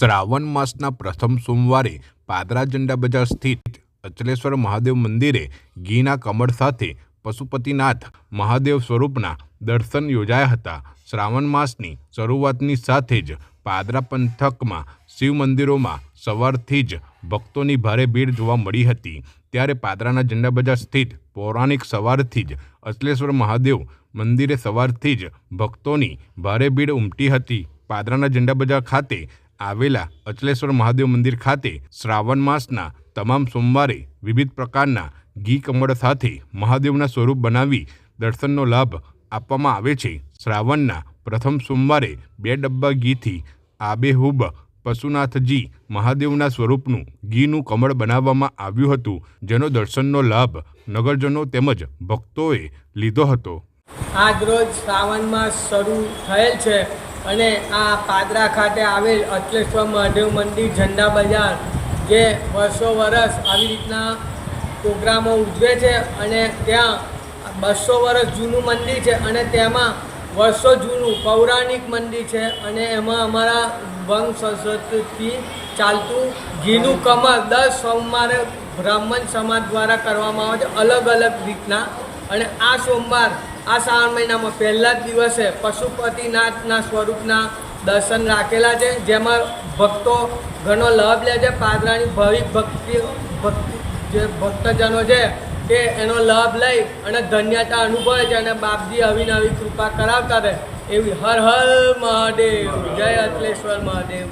શ્રાવણ માસના પ્રથમ સોમવારે પાદરા ઝંડા બજાર સ્થિત અચલેશ્વર મહાદેવ મંદિરે ઘીના કમળ સાથે પશુપતિનાથ મહાદેવ સ્વરૂપના દર્શન યોજાયા હતા. શ્રાવણ માસની શરૂઆતની સાથે જ પાદરા પંથકમાં શિવ મંદિરોમાં સવારથી જ ભક્તોની ભારે ભીડ જોવા મળી હતી. ત્યારે પાદરાના ઝંડા બજાર સ્થિત પૌરાણિક સવારથી જ અચલેશ્વર મહાદેવ મંદિરે સવારથી જ ભક્તોની ભારે ભીડ ઉમટી હતી. પાદરાના ઝંડા બજાર ખાતે આવેલા અચલેશ્વર મહાદેવ મંદિર ખાતે શ્રાવણ માસના તમામ સોમવારે વિવિધ પ્રકારના ઘી કમળ સાથે મહાદેવના સ્વરૂપ બનાવી દર્શનનો લાભ આપવામાં આવે છે. શ્રાવણના પ્રથમ સોમવારે બે ડબ્બા ઘીથી આબેહૂબ પશુનાથજી મહાદેવના સ્વરૂપનું ઘીનું કમળ બનાવવામાં આવ્યું હતું, જેનો દર્શનનો લાભ નગરજનો તેમજ ભક્તોએ લીધો હતો. આજરોજ શ્રાવણ માસ શરૂ થયેલ છે. અને આ પાદરા ખાતે આવેલ અચલેશ્વર મહાદેવ મંદિર ઝંડા બજાર, જે વર્ષો વર્ષ આવી રીતના પ્રોગ્રામો ઉજવે છે અને ત્યાં બસો વર્ષ જૂનું મંદિર છે અને તેમાં વર્ષો જૂનું પૌરાણિક મંદિર છે અને એમાં અમારા વંશ સંસ્કૃતિથી ચાલતું ઘીનું કમર દર સોમવારે બ્રાહ્મણ સમાજ દ્વારા કરવામાં આવે છે, અલગ અલગ રીતના. અને આ સોમવાર આ શ્રાવણ મહિનામાં પહેલા જ દિવસે પશુપતિનાથના સ્વરૂપના દર્શન રાખેલા છે, જેમાં ભક્તો ઘણો લાભ લે છે. પાદરાની ભાવિક ભક્તિ ભક્તિ જે ભક્તજનો છે તે એનો લાભ લઈ અને ધન્યતા અનુભવે છે અને બાપજી આવી નવી કૃપા કરાવતા રહે. એવી હર હર મહાદેવ, જય અચલેશ્વર મહાદેવ.